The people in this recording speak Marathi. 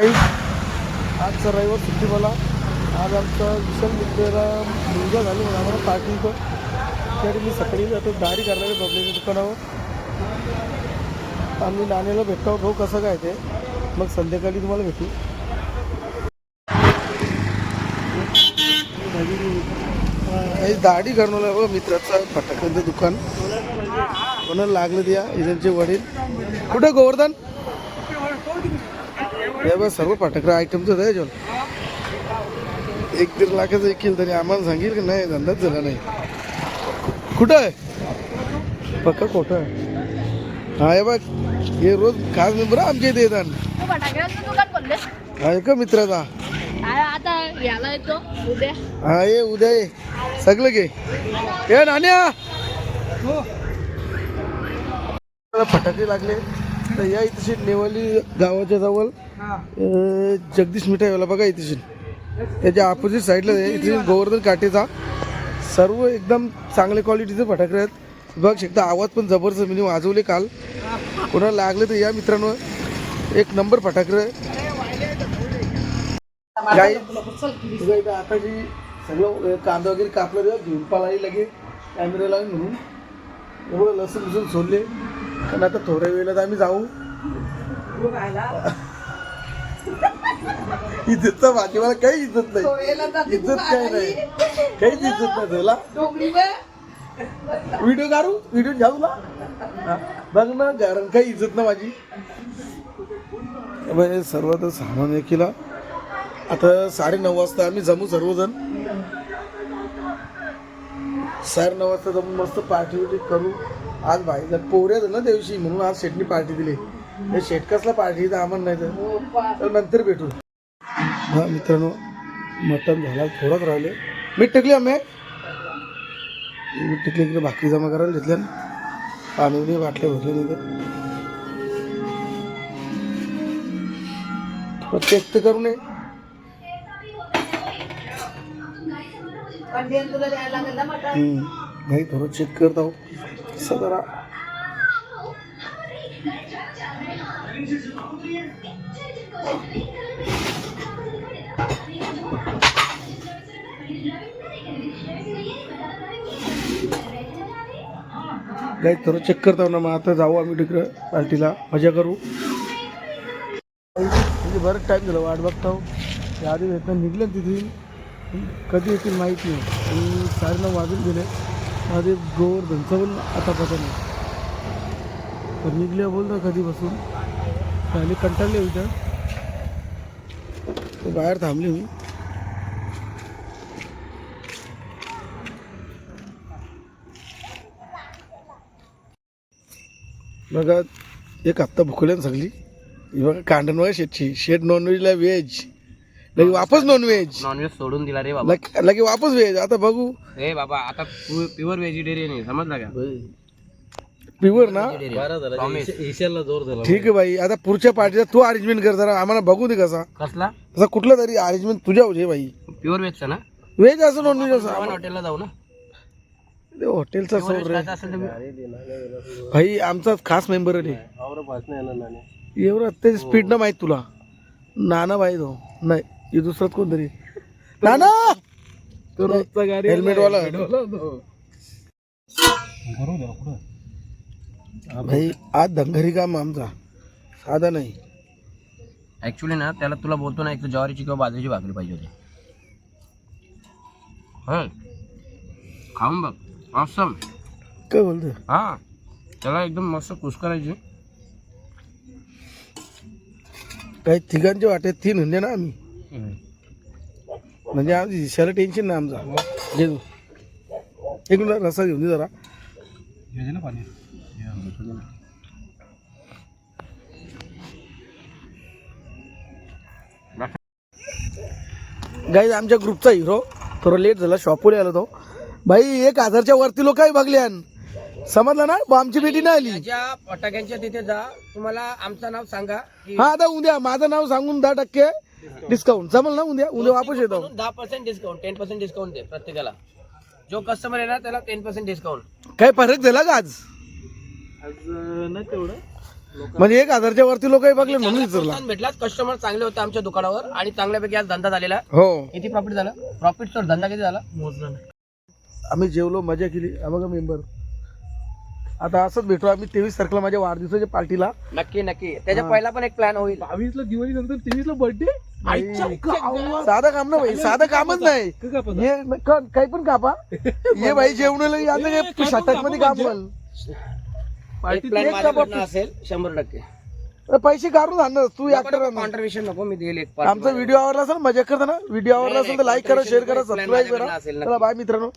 आजचा रविवार सुट्टी मला. आज आमचा विशाल मित्राला मुलगा झाली म्हणून आम्हाला पार्टी इथं त्यासाठी मी सकाळी जातो दारी करणारे बबलेच्या दुकानावर. आम्ही नाण्याला भेटतो भाऊ कसं काय ते? मग संध्याकाळी तुम्हाला भेटू. दाढी करणार हो मित्राचं फटाक्यांचं दुकान. कोणाला लागलं द्या इजनचे वडील. कुठं गोवर्धन? हे बघ सर्व फटाकडे आयटमचं आहे याच्यावर एक दीड लाखाचं एक केलं तरी आम्हाला सांगेल की नाही धंदाच झाला नाही. कुठं आहे? पक्का खोटं आहे? हा हे बघ. हे रोज खास मेंबर आमच्या इथे येतात. तू फटाक्याचं दुकान बोललेस हा एक मित्राचा? अरे आता याला येतो उद्या. हा ये उद्या ये. सगळं घे. हे नाण्या! मला फटाके लागले. तर या इथेशी नेवाली गावाच्या जवळ जगदीश मिठाईवाला बघा इथेशी त्याच्या अपोजिट साईडला आहे. इथे गोवर्धन काटेचा सर्व एकदम चांगल्या क्वालिटीचे फटाके आहेत. बघ शकता आवाज पण जबरदस्त मी वाजवले काल. कोणाला लागले तर या मित्रांनो. एक नंबर फटाके काही तुझं इथं आता जी सगळं कांदा वगैरे कापलं तेव्हा घेऊन पाळायला लगे कॅमेरा लावून म्हणून. एवढं लसूण लसूण सोडले. पण आता थोड्या वेळेला आम्ही जाऊ. इज्जत तर बाकी मला काही इज्जत नाही. इज्जत काय नाही. काहीच इज्जत नाही तुला. व्हिडिओ काढू? व्हिडिओ घ्या तुला. हा, बघ ना कारण काही इज्जत ना माझी. बाई, सर्व तर सामान हे केला. आता साडेनऊ वाजता आम्ही जमू सर्वजण. साडेनऊ वाजता जमून मस्त पार्टी करू. आज भाई जर पोऱ्या ना त्या दिवशी म्हणून आज शेटनी पार्टी दिली. हे शेट कसला पार्टी तर आम्हाला नाही तर. तर नंतर भेटू हा मित्रांनो मटण झाला थोडंच राहिले. मीठ टाकली आम्ही. मीठ टाकली इकडे भाकरी जमा करायला घेतल्या. पाणी बिणी बाटल्या भरले नाही चेक तर करू नये. नाही थोडं चेक करत आहो. जरा. काही थोडं चेक करता ना मग. आता जाऊ आम्ही तिकडं पार्टीला. मजा करू. म्हणजे बरंच टाईम झालं वाट बघतो आधी भेटणं निघलं तिथून कधी येतील माहीत नाही. आणि साडेनऊ वाजून गेले. आधी गोवर्धनचं पण आता पता नाही तर निघल्या बोलतो कधी बसून खाली कंटाळले तर बाहेर थांबले मी बघा एक हप्ता भुकल्यान सगळी. ही बघा कांडण बघा शेटची शेट नॉनव्हेजला व्हेज लगे वापस नॉनव्हेज नॉनव्हेज सोडून दिला रे बाबा. लगे लगे वापस व्हेज आता बघू. ए बाबा आता प्युअर व्हेजिटेरियन आहे समजला का? प्युअर ना? Promise. ठीक आहे भाई आता पुढच्या पार्टीचा तू अरेंजमेंट कर जरा आम्हाला बघू दे कसा. कसला? तसा कुठला तरी अरेंजमेंट तुझ्या होते भाई प्युअर व्हेजचा ना? व्हेज असं नॉन व्हेज असं हॉटेलला जाऊ ना. ते हॉटेलचा सोड रे. भाई आमचा खास मेंबर आहे एवढं ते स्पीड ना माहीत तुला. नाना भाई तो. नाही हे दुसराच कोणतरी. नाना! हेल्मेट वाला. भाई आज धनगरी काम आमचा. साधा नाही. ऍक्च्युली ना त्याला तुला बोलतो ना एक तर ज्वारीची किंवा बाजरीची भाकरी पाहिजे होती. हं. खाऊन बघ. ऑसम काय बोलतो हा. त्याला एकदम मस्त कुस करायची काही तिघांच्या वाट्यात तीन म्हणजे ना आम्ही. म्हणजे आमची दिशाला टेन्शन नाही आमचा. एक मिनिट रसा घेऊन दे जरा. गाईज आमच्या ग्रुपचा हिरो थोडा लेट झाला शॉपवर आला तो. भाई एक हजारच्या वरती लोक आहे बघल्यान. समजलं ना? आमची भेटी नाही आली. त्याच्या फटाक्यांच्या तिथे जा. तुम्हाला आमचं नाव सांगा की हा आता उद्या. माझं नाव सांगून दहा टक्के डिस्काउंट जमल ना उद्या? उद्या वापस येतो. दहा percent discount ten percent discount दे प्रत्येकाला. जो कस्टमर येणार त्याला टेन पर्सेंट डिस्काउंट काय फरक झाला का आज? आज नाही तेवढं. म्हणजे एक हजारच्या वरती लोक बघले म्हणून विचारला. भेटला. कस्टमर चांगले होते आमच्या दुकानावर आणि चांगल्यापैकी आज धंदा झालेला. आहे. हो. किती प्रॉफिट झालं? प्रॉफिट तर धंदा किती झाला? मोजला आम्ही जेवलो मजा केली. हा बघा मेंबर आता असंच भेटू. आम्ही तेवीस तारखेला माझ्या वाढदिवसाच्या पार्टीला. नक्की नक्की. त्याच्या पहिला पण एक प्लॅन होईल. बावीसला दिवाळी नंतर तेवीसला बर्थडे साधं काम ना भाई साधं कामच नाही. हे न- क- काही पण कापा. ये भाई जेवणाला शतकमध्ये काम एक प्लॅन माझ्याकडनं असेल शंभर टक्के. अरे पैसे काढून आणणार तू ऍक्टर कॉन्ट्रीब्युशन नको मी देईल एक part आमचा व्हिडिओ आवडला असेल मजा करता ना व्हिडिओ आवडला असेल तर लाईक करा शेअर करा सबस्क्राईब करा. चला बाय मित्रांनो.